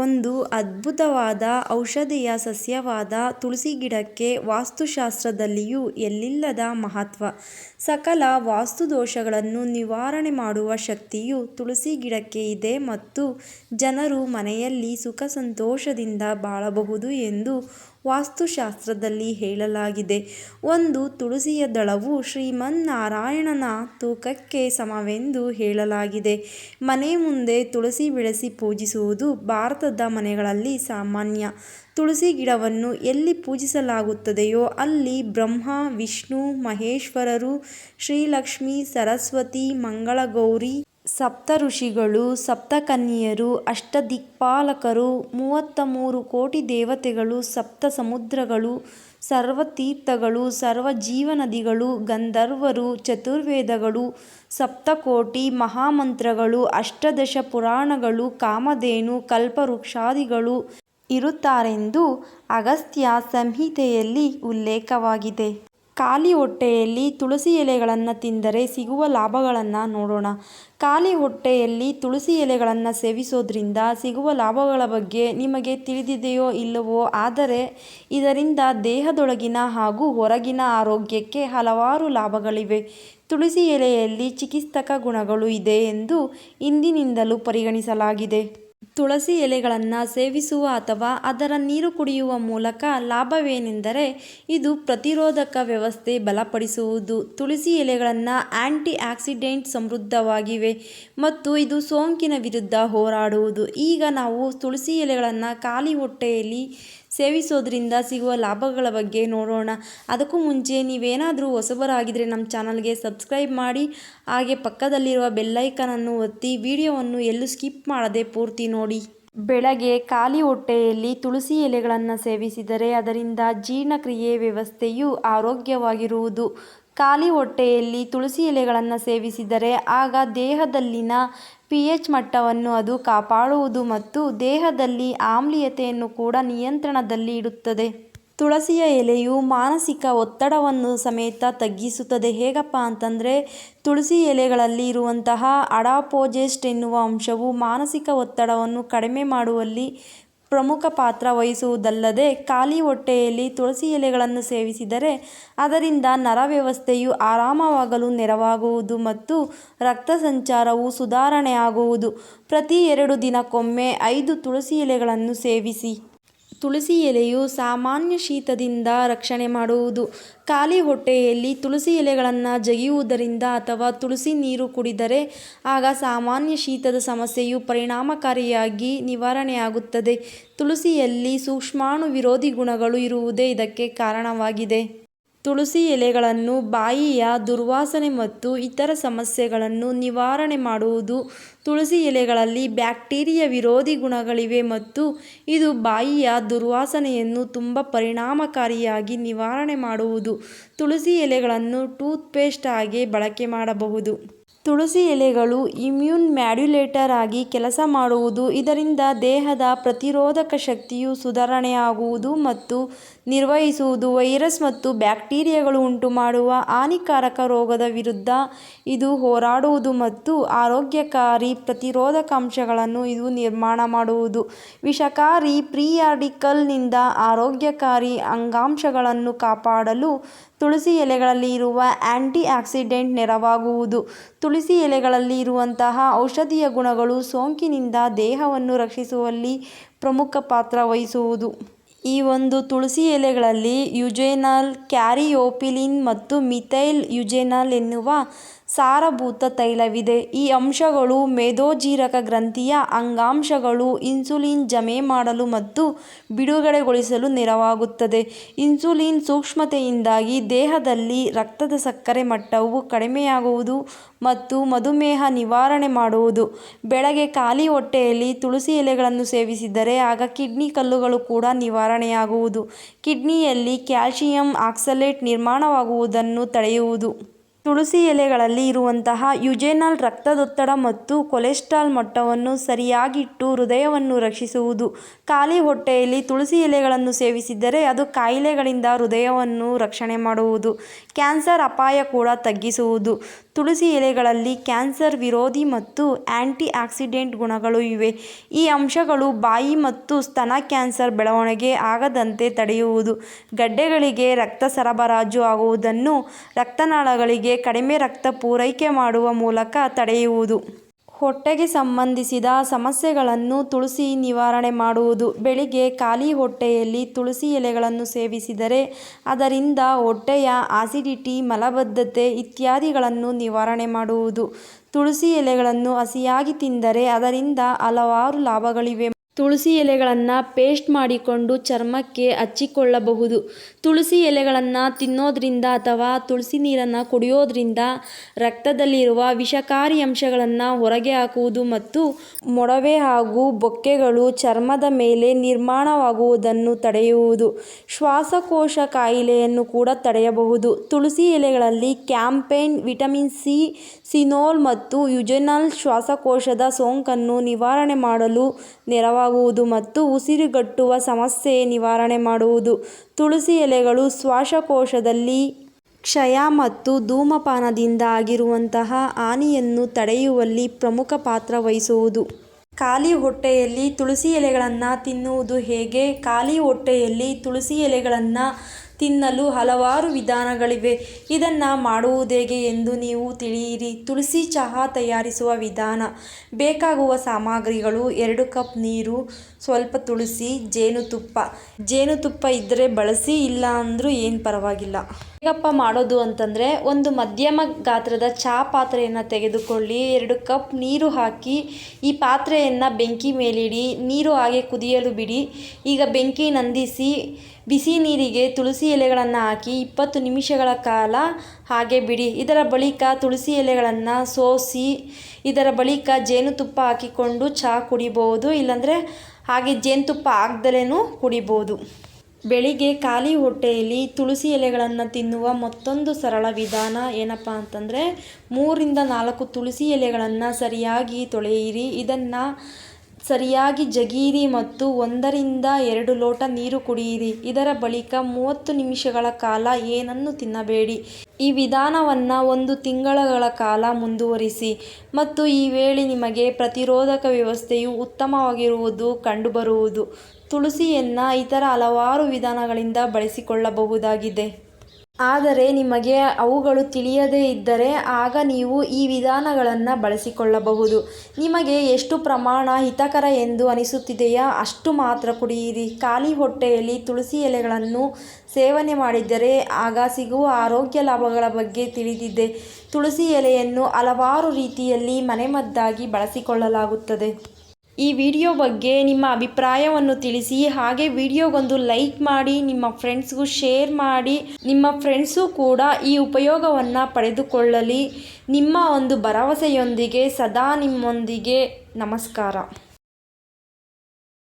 ಒಂದು ಅದ್ಭುತವಾದ ಔಷಧೀಯ ಸಸ್ಯವಾದ ತುಳಸಿ ಗಿಡಕ್ಕೆ ವಾಸ್ತುಶಾಸ್ತ್ರದಲ್ಲಿಯೂ ಎಲ್ಲಿಲ್ಲದ ಮಹತ್ವ. ಸಕಲ ವಾಸ್ತುದೋಷಗಳನ್ನು ನಿವಾರಣೆ ಮಾಡುವ ಶಕ್ತಿಯು ತುಳಸಿ ಗಿಡಕ್ಕೆ ಇದೆ ಮತ್ತು ಜನರು ಮನೆಯಲ್ಲಿ ಸುಖ ಸಂತೋಷದಿಂದ ಬಾಳಬಹುದು ಎಂದು ವಾಸ್ತುಶಾಸ್ತ್ರದಲ್ಲಿ ಹೇಳಲಾಗಿದೆ. ಒಂದು ತುಳಸಿಯ ದಳವು ಶ್ರೀಮನ್ನಾರಾಯಣನ ತೂಕಕ್ಕೆ ಸಮವೆಂದು ಹೇಳಲಾಗಿದೆ. ಮನೆ ಮುಂದೆ ತುಳಸಿ ಬೆಳೆಸಿ ಪೂಜಿಸುವುದು ಭಾರತದ ಮನೆಗಳಲ್ಲಿ ಸಾಮಾನ್ಯ. ತುಳಸಿ ಗಿಡವನ್ನು ಎಲ್ಲಿ ಪೂಜಿಸಲಾಗುತ್ತದೆಯೋ ಅಲ್ಲಿ ಬ್ರಹ್ಮ, ವಿಷ್ಣು, ಮಹೇಶ್ವರರು, ಶ್ರೀಲಕ್ಷ್ಮಿ ಸರಸ್ವತಿ, ಮಂಗಳಗೌರಿ, ಸಪ್ತಋಷಿಗಳು, ಸಪ್ತಕನ್ಯೆಯರು, ಅಷ್ಟದಿಕ್ಪಾಲಕರು, ಮೂವತ್ತಮೂರು ಕೋಟಿ ದೇವತೆಗಳು, ಸಪ್ತ ಸಮುದ್ರಗಳು, ಸರ್ವ ಜೀವನದಿಗಳು, ಗಂಧರ್ವರು, ಚತುರ್ವೇದಗಳು, ಸಪ್ತಕೋಟಿ ಮಹಾಮಂತ್ರಗಳು, ಅಷ್ಟದಶ ಪುರಾಣಗಳು, ಕಾಮಧೇನು, ಕಲ್ಪವೃಕ್ಷಾದಿಗಳು ಇರುತ್ತಾರೆಂದು ಅಗಸ್ತ್ಯ ಸಂಹಿತೆಯಲ್ಲಿ ಉಲ್ಲೇಖವಾಗಿದೆ. ಖಾಲಿ ಹೊಟ್ಟೆಯಲ್ಲಿ ತುಳಸಿ ಎಲೆಗಳನ್ನು ತಿಂದರೆ ಸಿಗುವ ಲಾಭಗಳನ್ನು ನೋಡೋಣ. ಖಾಲಿ ಹೊಟ್ಟೆಯಲ್ಲಿ ತುಳಸಿ ಎಲೆಗಳನ್ನು ಸೇವಿಸೋದ್ರಿಂದ ಸಿಗುವ ಲಾಭಗಳ ಬಗ್ಗೆ ನಿಮಗೆ ತಿಳಿದಿದೆಯೋ ಇಲ್ಲವೋ, ಆದರೆ ಇದರಿಂದ ದೇಹದೊಳಗಿನ ಹಾಗೂ ಹೊರಗಿನ ಆರೋಗ್ಯಕ್ಕೆ ಹಲವಾರು ಲಾಭಗಳಿವೆ. ತುಳಸಿ ಎಲೆಯಲ್ಲಿ ಚಿಕಿತ್ಸಕ ಗುಣಗಳು ಇದೆ ಎಂದು ಹಿಂದಿನಿಂದಲೂ ಪರಿಗಣಿಸಲಾಗಿದೆ. ತುಳಸಿ ಎಲೆಗಳನ್ನು ಸೇವಿಸುವ ಅಥವಾ ಅದರ ನೀರು ಕುಡಿಯುವ ಮೂಲಕ ಲಾಭವೇನೆಂದರೆ ಇದು ಪ್ರತಿರೋಧಕ ವ್ಯವಸ್ಥೆ ಬಲಪಡಿಸುವುದು. ತುಳಸಿ ಎಲೆಗಳನ್ನು ಆ್ಯಂಟಿ ಆಕ್ಸಿಡೆಂಟ್ ಸಮೃದ್ಧವಾಗಿವೆ ಮತ್ತು ಇದು ಸೋಂಕಿನ ವಿರುದ್ಧ ಹೋರಾಡುವುದು. ಈಗ ನಾವು ತುಳಸಿ ಎಲೆಗಳನ್ನು ಖಾಲಿ ಹೊಟ್ಟೆಯಲ್ಲಿ ಸೇವಿಸೋದ್ರಿಂದ ಸಿಗುವ ಲಾಭಗಳ ಬಗ್ಗೆ ನೋಡೋಣ. ಅದಕ್ಕೂ ಮುಂಚೆ ನೀವೇನಾದರೂ ಹೊಸಬರಾಗಿದ್ದರೆ ನಮ್ಮ ಚಾನಲ್ಗೆ ಸಬ್ಸ್ಕ್ರೈಬ್ ಮಾಡಿ, ಹಾಗೆ ಪಕ್ಕದಲ್ಲಿರುವ ಬೆಲ್ಲೈಕನನ್ನು ಒತ್ತಿ ವಿಡಿಯೋವನ್ನು ಎಲ್ಲೂ ಸ್ಕಿಪ್ ಮಾಡದೆ ಪೂರ್ತಿ ನೋಡಿ. ಬೆಳಗ್ಗೆ ಖಾಲಿ ಹೊಟ್ಟೆಯಲ್ಲಿ ತುಳಸಿ ಎಲೆಗಳನ್ನು ಸೇವಿಸಿದರೆ ಅದರಿಂದ ಜೀರ್ಣಕ್ರಿಯೆ ವ್ಯವಸ್ಥೆಯು ಆರೋಗ್ಯವಾಗಿರುವುದು. ಖಾಲಿ ಹೊಟ್ಟೆಯಲ್ಲಿ ತುಳಸಿ ಎಲೆಗಳನ್ನು ಸೇವಿಸಿದರೆ ಆಗ ದೇಹದಲ್ಲಿನ ಪಿಎಚ್ ಮಟ್ಟವನ್ನು ಅದು ಕಾಪಾಡುವುದು ಮತ್ತು ದೇಹದಲ್ಲಿ ಆಮ್ಲೀಯತೆಯನ್ನು ಕೂಡ ನಿಯಂತ್ರಣದಲ್ಲಿ ಇಡುತ್ತದೆ. ತುಳಸಿಯ ಎಲೆಯು ಮಾನಸಿಕ ಒತ್ತಡವನ್ನು ಸಮೇತ ತಗ್ಗಿಸುತ್ತದೆ. ಹೇಗಪ್ಪ ಅಂತಂದರೆ, ತುಳಸಿ ಎಲೆಗಳಲ್ಲಿ ಇರುವಂತಹ ಅಡಾಪೋಜೆಸ್ಟ್ ಎನ್ನುವ ಅಂಶವು ಮಾನಸಿಕ ಒತ್ತಡವನ್ನು ಕಡಿಮೆ ಮಾಡುವಲ್ಲಿ ಪ್ರಮುಖ ಪಾತ್ರ ವಹಿಸುವುದಲ್ಲದೆ ಖಾಲಿ ಹೊಟ್ಟೆಯಲ್ಲಿ ತುಳಸಿ ಎಲೆಗಳನ್ನು ಸೇವಿಸಿದರೆ ಅದರಿಂದ ನರ ವ್ಯವಸ್ಥೆಯು ಆರಾಮವಾಗಲು ನೆರವಾಗುವುದು ಮತ್ತು ರಕ್ತ ಸಂಚಾರವು ಸುಧಾರಣೆಯಾಗುವುದು. ಪ್ರತಿ ಎರಡು ದಿನಕ್ಕೊಮ್ಮೆ ಐದು ತುಳಸಿ ಎಲೆಗಳನ್ನು ಸೇವಿಸಿ. ತುಳಸಿ ಎಲೆಯು ಸಾಮಾನ್ಯ ಶೀತದಿಂದ ರಕ್ಷಣೆ ಮಾಡುವುದು. ಖಾಲಿ ಹೊಟ್ಟೆಯಲ್ಲಿ ತುಳಸಿ ಎಲೆಗಳನ್ನು ಜಗಿಯುವುದರಿಂದ ಅಥವಾ ತುಳಸಿ ನೀರು ಕುಡಿದರೆ ಆಗ ಸಾಮಾನ್ಯ ಶೀತದ ಸಮಸ್ಯೆಯು ಪರಿಣಾಮಕಾರಿಯಾಗಿ ನಿವಾರಣೆಯಾಗುತ್ತದೆ. ತುಳಸಿಯಲ್ಲಿ ಸೂಕ್ಷ್ಮಾಣು ವಿರೋಧಿ ಗುಣಗಳು ಇರುವುದೇ ಇದಕ್ಕೆ ಕಾರಣವಾಗಿದೆ. ತುಳಸಿ ಎಲೆಗಳನ್ನು ಬಾಯಿಯ ದುರ್ವಾಸನೆ ಮತ್ತು ಇತರ ಸಮಸ್ಯೆಗಳನ್ನು ನಿವಾರಣೆ ಮಾಡುವುದು. ತುಳಸಿ ಎಲೆಗಳಲ್ಲಿ ಬ್ಯಾಕ್ಟೀರಿಯಾ ವಿರೋಧಿ ಗುಣಗಳಿವೆ ಮತ್ತು ಇದು ಬಾಯಿಯ ದುರ್ವಾಸನೆಯನ್ನು ತುಂಬ ಪರಿಣಾಮಕಾರಿಯಾಗಿ ನಿವಾರಣೆ ಮಾಡುವುದು. ತುಳಸಿ ಎಲೆಗಳನ್ನು ಟೂತ್ ಪೇಸ್ಟ್ ಆಗಿ ಬಳಕೆ ಮಾಡಬಹುದು. ತುಳಸಿ ಎಲೆಗಳು ಇಮ್ಯೂನ್ ಮ್ಯಾಡ್ಯುಲೇಟರ್ ಆಗಿ ಕೆಲಸ ಮಾಡುವುದು. ಇದರಿಂದ ದೇಹದ ಪ್ರತಿರೋಧಕ ಶಕ್ತಿಯು ಸುಧಾರಣೆಯಾಗುವುದು ಮತ್ತು ನಿರ್ವಹಿಸುವುದು. ವೈರಸ್ ಮತ್ತು ಬ್ಯಾಕ್ಟೀರಿಯಾಗಳು ಉಂಟುಮಾಡುವ ಹಾನಿಕಾರಕ ರೋಗದ ವಿರುದ್ಧ ಇದು ಹೋರಾಡುವುದು ಮತ್ತು ಆರೋಗ್ಯಕಾರಿ ಪ್ರತಿರೋಧಕಾಂಶಗಳನ್ನು ಇದು ನಿರ್ಮಾಣ ಮಾಡುವುದು. ವಿಷಕಾರಿ ಫ್ರೀ ರಾಡಿಕಲ್ನಿಂದ ಆರೋಗ್ಯಕಾರಿ ಅಂಗಾಂಶಗಳನ್ನು ಕಾಪಾಡಲು ತುಳಸಿ ಎಲೆಗಳಲ್ಲಿ ಇರುವ ಆ್ಯಂಟಿ ಆಕ್ಸಿಡೆಂಟ್ ನೆರವಾಗುವುದು. ತುಳಸಿ ಎಲೆಗಳಲ್ಲಿ ಇರುವಂತಹ ಔಷಧೀಯ ಗುಣಗಳು ಸೋಂಕಿನಿಂದ ದೇಹವನ್ನು ರಕ್ಷಿಸುವಲ್ಲಿ ಪ್ರಮುಖ ಪಾತ್ರ ವಹಿಸುವುದು. ಈ ಒಂದು ತುಳಸಿ ಎಲೆಗಳಲ್ಲಿ ಯುಜೆನಾಲ್, ಕ್ಯಾರಿಯೋಪಿಲಿನ್ ಮತ್ತು ಮಿಥೈಲ್ ಯುಜೆನಾಲ್ ಎನ್ನುವ ಸಾರಭೂತ ತೈಲವಿದೆ. ಈ ಅಂಶಗಳು ಮೇದೋಜೀರಕ ಗ್ರಂಥಿಯ ಅಂಗಾಂಶಗಳು ಇನ್ಸುಲಿನ್ ಜಮೆ ಮಾಡಲು ಮತ್ತು ಬಿಡುಗಡೆಗೊಳಿಸಲು ನೆರವಾಗುತ್ತದೆ. ಇನ್ಸುಲಿನ್ ಸೂಕ್ಷ್ಮತೆಯಿಂದಾಗಿ ದೇಹದಲ್ಲಿ ರಕ್ತದ ಸಕ್ಕರೆ ಮಟ್ಟವು ಕಡಿಮೆಯಾಗುವುದು ಮತ್ತು ಮಧುಮೇಹ ನಿವಾರಣೆ ಮಾಡುವುದು. ಬೆಳಗ್ಗೆ ಖಾಲಿ ಹೊಟ್ಟೆಯಲ್ಲಿ ತುಳಸಿ ಎಲೆಗಳನ್ನು ಸೇವಿಸಿದರೆ ಆಗ ಕಿಡ್ನಿ ಕಲ್ಲುಗಳು ಕೂಡ ನಿವಾರಣೆಯಾಗುವುದು. ಕಿಡ್ನಿಯಲ್ಲಿ ಕ್ಯಾಲ್ಸಿಯಂ ಆಕ್ಸಲೇಟ್ ನಿರ್ಮಾಣವಾಗುವುದನ್ನು ತಡೆಯುವುದು. ತುಳಸಿ ಎಲೆಗಳಲ್ಲಿ ಇರುವಂತಹ ಯುಜೆನಲ್ ರಕ್ತದೊತ್ತಡ ಮತ್ತು ಕೊಲೆಸ್ಟ್ರಾಲ್ ಮಟ್ಟವನ್ನು ಸರಿಯಾಗಿಟ್ಟು ಹೃದಯವನ್ನು ರಕ್ಷಿಸುವುದು. ಖಾಲಿ ಹೊಟ್ಟೆಯಲ್ಲಿ ತುಳಸಿ ಎಲೆಗಳನ್ನು ಸೇವಿಸಿದರೆ ಅದು ಕಾಯಿಲೆಗಳಿಂದ ಹೃದಯವನ್ನು ರಕ್ಷಣೆ ಮಾಡುವುದು. ಕ್ಯಾನ್ಸರ್ ಅಪಾಯ ಕೂಡ ತಗ್ಗಿಸುವುದು. ತುಳಸಿ ಎಲೆಗಳಲ್ಲಿ ಕ್ಯಾನ್ಸರ್ ವಿರೋಧಿ ಮತ್ತು ಆ್ಯಂಟಿ ಆಕ್ಸಿಡೆಂಟ್ ಗುಣಗಳು ಇವೆ. ಈ ಅಂಶಗಳು ಬಾಯಿ ಮತ್ತು ಸ್ತನ ಕ್ಯಾನ್ಸರ್ ಬೆಳವಣಿಗೆ ಆಗದಂತೆ ತಡೆಯುವುದು. ಗಡ್ಡೆಗಳಿಗೆ ರಕ್ತ ಸರಬರಾಜು ಆಗುವುದನ್ನು ರಕ್ತನಾಳಗಳಿಗೆ ಕಡಿಮೆ ರಕ್ತ ಪೂರೈಕೆ ಮಾಡುವ ಮೂಲಕ ತಡೆಯುವುದು. ಹೊಟ್ಟೆಗೆ ಸಂಬಂಧಿಸಿದ ಸಮಸ್ಯೆಗಳನ್ನು ತುಳಸಿ ನಿವಾರಣೆ ಮಾಡುವುದು. ಬೆಳಿಗ್ಗೆ ಖಾಲಿ ಹೊಟ್ಟೆಯಲ್ಲಿ ತುಳಸಿ ಎಲೆಗಳನ್ನು ಸೇವಿಸಿದರೆ ಅದರಿಂದ ಹೊಟ್ಟೆಯ ಆಸಿಡಿಟಿ, ಮಲಬದ್ಧತೆ ಇತ್ಯಾದಿಗಳನ್ನು ನಿವಾರಣೆ ಮಾಡುವುದು. ತುಳಸಿ ಎಲೆಗಳನ್ನು ಹಸಿಯಾಗಿ ತಿಂದರೆ ಅದರಿಂದ ಹಲವಾರು ಲಾಭಗಳಿವೆ. ತುಳಸಿ ಎಲೆಗಳನ್ನು ಪೇಸ್ಟ್ ಮಾಡಿಕೊಂಡು ಚರ್ಮಕ್ಕೆ ಹಚ್ಚಿಕೊಳ್ಳಬಹುದು. ತುಳಸಿ ಎಲೆಗಳನ್ನು ತಿನ್ನೋದ್ರಿಂದ ಅಥವಾ ತುಳಸಿ ನೀರನ್ನು ಕುಡಿಯೋದ್ರಿಂದ ರಕ್ತದಲ್ಲಿರುವ ವಿಷಕಾರಿ ಅಂಶಗಳನ್ನು ಹೊರಗೆ ಹಾಕುವುದು ಮತ್ತು ಮೊಡವೆ ಹಾಗೂ ಬೊಕ್ಕೆಗಳು ಚರ್ಮದ ಮೇಲೆ ನಿರ್ಮಾಣವಾಗುವುದನ್ನು ತಡೆಯುವುದು. ಶ್ವಾಸಕೋಶ ಕಾಯಿಲೆಯನ್ನು ಕೂಡ ತಡೆಯಬಹುದು. ತುಳಸಿ ಎಲೆಗಳಲ್ಲಿ ಕ್ಯಾಂಪೇನ್, ವಿಟಮಿನ್ ಸಿ, ಸಿನೋಲ್ ಮತ್ತು ಯುಜೆನಲ್ ಶ್ವಾಸಕೋಶದ ಸೋಂಕನ್ನು ನಿವಾರಣೆ ಮಾಡಲು ನೆರವಾಗುವುದು ಮತ್ತು ಉಸಿರುಗಟ್ಟುವ ಸಮಸ್ಯೆ ನಿವಾರಣೆ ಮಾಡುವುದು. ತುಳಸಿ ಎಲೆಗಳು ಶ್ವಾಸಕೋಶದಲ್ಲಿ ಕ್ಷಯ ಮತ್ತು ಧೂಮಪಾನದಿಂದ ಆಗಿರುವಂತಹ ಹಾನಿಯನ್ನು ತಡೆಯುವಲ್ಲಿ ಪ್ರಮುಖ ಪಾತ್ರ ವಹಿಸುವುದು. ಖಾಲಿ ಹೊಟ್ಟೆಯಲ್ಲಿ ತುಳಸಿ ಎಲೆಗಳನ್ನು ತಿನ್ನುವುದು ಹೇಗೆ? ಖಾಲಿ ಹೊಟ್ಟೆಯಲ್ಲಿ ತುಳಸಿ ಎಲೆಗಳನ್ನು ತಿನ್ನಲು ಹಲವಾರು ವಿಧಾನಗಳಿವೆ. ಇದನ್ನು ಮಾಡುವುದೇಗೆ ಎಂದು ನೀವು ತಿಳಿಯಿರಿ. ತುಳಸಿ ಚಹಾ ತಯಾರಿಸುವ ವಿಧಾನ. ಬೇಕಾಗುವ ಸಾಮಗ್ರಿಗಳು ಎರಡು ಕಪ್ ನೀರು, ಸ್ವಲ್ಪ ತುಳಸಿ, ಜೇನುತುಪ್ಪ. ಜೇನುತುಪ್ಪ ಇದ್ದರೆ ಬಳಸಿ, ಇಲ್ಲ ಅಂದರೂ ಏನು ಪರವಾಗಿಲ್ಲ. ಹೇಗಪ್ಪ ಮಾಡೋದು ಅಂತಂದರೆ ಒಂದು ಮಧ್ಯಮ ಗಾತ್ರದ ಚಹಾ ಪಾತ್ರೆಯನ್ನು ತೆಗೆದುಕೊಳ್ಳಿ, ಎರಡು ಕಪ್ ನೀರು ಹಾಕಿ, ಈ ಪಾತ್ರೆಯನ್ನು ಬೆಂಕಿ ಮೇಲಿಡಿ, ನೀರು ಹಾಗೆ ಕುದಿಯಲು ಬಿಡಿ. ಈಗ ಬೆಂಕಿ ನಂದಿಸಿ, ಬಿಸಿ ನೀರಿಗೆ ತುಳಸಿ ಎಲೆಗಳನ್ನು ಹಾಕಿ ಇಪ್ಪತ್ತು ನಿಮಿಷಗಳ ಕಾಲ ಹಾಗೆ ಬಿಡಿ. ಇದರ ಬಳಿಕ ತುಳಸಿ ಎಲೆಗಳನ್ನು ಸೋಸಿ, ಇದರ ಬಳಿಕ ಜೇನುತುಪ್ಪ ಹಾಕಿಕೊಂಡು ಚಹಾ ಕುಡಿಬೋದು, ಇಲ್ಲಾಂದರೆ ಹಾಗೆ ಜೇನುತುಪ್ಪ ಹಾಕ್ದಲೇ ಕುಡಿಬೋದು. ಬೆಳಿಗ್ಗೆ ಖಾಲಿ ಹೊಟ್ಟೆಯಲ್ಲಿ ತುಳಸಿ ಎಲೆಗಳನ್ನು ತಿನ್ನುವ ಮತ್ತೊಂದು ಸರಳ ವಿಧಾನ ಏನಪ್ಪ ಅಂತಂದರೆ ಮೂರಿಂದ ನಾಲ್ಕು ತುಳಸಿ ಎಲೆಗಳನ್ನು ಸರಿಯಾಗಿ ತೊಳೆಯಿರಿ. ಇದನ್ನು ಸರಿಯಾಗಿ ಜಗೀರಿ ಮತ್ತು ಒಂದರಿಂದ ಎರಡು ಲೋಟ ನೀರು ಕುಡಿಯಿರಿ. ಇದರ ಬಳಿಕ ಮೂವತ್ತು ನಿಮಿಷಗಳ ಕಾಲ ಏನನ್ನು ತಿನ್ನಬೇಡಿ. ಈ ವಿಧಾನವನ್ನು ಒಂದು ತಿಂಗಳ ಕಾಲ ಮುಂದುವರಿಸಿ. ಮತ್ತು ಈ ವೇಳೆ ನಿಮಗೆ ಪ್ರತಿರೋಧಕ ವ್ಯವಸ್ಥೆಯು ಉತ್ತಮವಾಗಿರುವುದು ಕಂಡುಬರುವುದು. ತುಳಸಿಯನ್ನು ಇತರ ಹಲವಾರು ವಿಧಾನಗಳಿಂದ ಬಳಸಿಕೊಳ್ಳಬಹುದಾಗಿದೆ. ಆದರೆ ನಿಮಗೆ ಅವುಗಳು ತಿಳಿಯದೇ ಇದ್ದರೆ ಆಗ ನೀವು ಈ ವಿಧಾನಗಳನ್ನು ಬಳಸಿಕೊಳ್ಳಬಹುದು. ನಿಮಗೆ ಎಷ್ಟು ಪ್ರಮಾಣ ಹಿತಕರ ಎಂದು ಅನಿಸುತ್ತಿದೆಯಾ ಅಷ್ಟು ಮಾತ್ರ ಕುಡಿಯಿರಿ. ಖಾಲಿ ಹೊಟ್ಟೆಯಲ್ಲಿ ತುಳಸಿ ಎಲೆಗಳನ್ನು ಸೇವನೆ ಮಾಡಿದರೆ ಆಗ ಸಿಗುವ ಆರೋಗ್ಯ ಲಾಭಗಳ ಬಗ್ಗೆ ತಿಳಿದಿದೆ. ತುಳಸಿ ಎಲೆಯನ್ನು ಹಲವಾರು ರೀತಿಯಲ್ಲಿ ಮನೆಮದ್ದಾಗಿ ಬಳಸಿಕೊಳ್ಳಲಾಗುತ್ತದೆ. ಈ ವಿಡಿಯೋ ಬಗ್ಗೆ ನಿಮ್ಮ ಅಭಿಪ್ರಾಯವನ್ನು ತಿಳಿಸಿ, ಹಾಗೆ ವಿಡಿಯೋಗೊಂದು ಲೈಕ್ ಮಾಡಿ, ನಿಮ್ಮ ಫ್ರೆಂಡ್ಸ್ಗೂ ಶೇರ್ ಮಾಡಿ, ನಿಮ್ಮ ಫ್ರೆಂಡ್ಸು ಕೂಡ ಈ ಉಪಯೋಗವನ್ನು ಪಡೆದುಕೊಳ್ಳಲಿ. ನಿಮ್ಮ ಒಂದು ಭರವಸೆಯೊಂದಿಗೆ ಸದಾ ನಿಮ್ಮೊಂದಿಗೆ ನಮಸ್ಕಾರ.